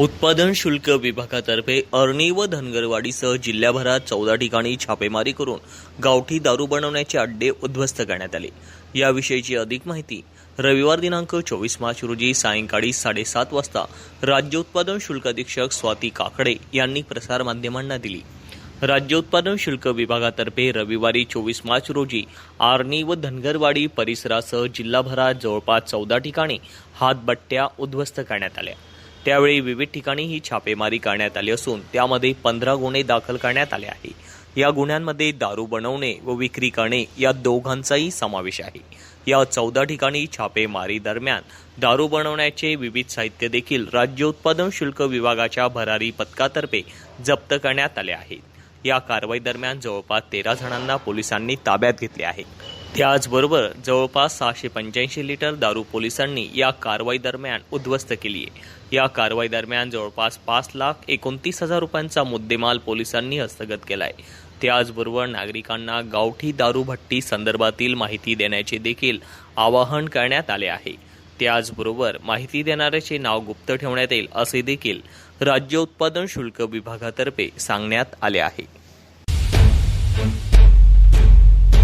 उत्पादन शुल्क विभागातर्फे अर्णी व धनगरवाडीसह जिल्ह्याभरात चौदा ठिकाणी छापेमारी करून गावठी दारू बनवण्याचे अड्डे उद्ध्वस्त करण्यात आले. याविषयीची अधिक माहिती रविवार दिनांक चोवीस मार्च रोजी सायंकाळी साडेसात वाजता राज्य उत्पादन शुल्क अधीक्षक स्वाती काकडे यांनी प्रसारमाध्यमांना दिली. राज्य उत्पादन शुल्क विभागातर्फे रविवारी चोवीस मार्च रोजी आर्णी व धनगरवाडी परिसरासह जिल्हाभरात जवळपास चौदा ठिकाणी हातबट्ट्या उद्ध्वस्त करण्यात आल्या. त्यावेळी विविध ठिकाणी ही छापेमारी करण्यात आली असून त्यामध्ये पंधरा गुन्हे दाखल करण्यात आले आहे या गुन्ह्यांमध्ये दारू बनवणे व विक्री करणे या दोघांचाही समावेश आहे. या चौदा ठिकाणी छापेमारी दरम्यान दारू बनवण्याचे विविध साहित्य देखील राज्य उत्पादन शुल्क विभागाच्या भरारी पथकातर्फे जप्त करण्यात आले आहे या कारवाई दरम्यान जवळपास तेरा जणांना पोलिसांनी ताब्यात घेतले आहे. त्याचबरोबर जवळपास सहाशे पंच्याऐंशी लिटर दारू पोलिसांनी या कारवाई दरम्यान उद्ध्वस्त केली आहे. या कारवाई दरम्यान जवळपास पाच लाख एकोणतीस हजार रुपयांचा मुद्देमाल पोलिसांनी हस्तगत केलाय. त्याचबरोबर नागरिकांना गावठी दारू भट्टी संदर्भातील माहिती देण्याचे देखील आवाहन करण्यात आले आहे. त्याचबरोबर माहिती देणाऱ्याचे नाव गुप्त ठेवण्यात येईल असे देखील राज्य उत्पादन शुल्क विभागातर्फे सांगण्यात आले आहे.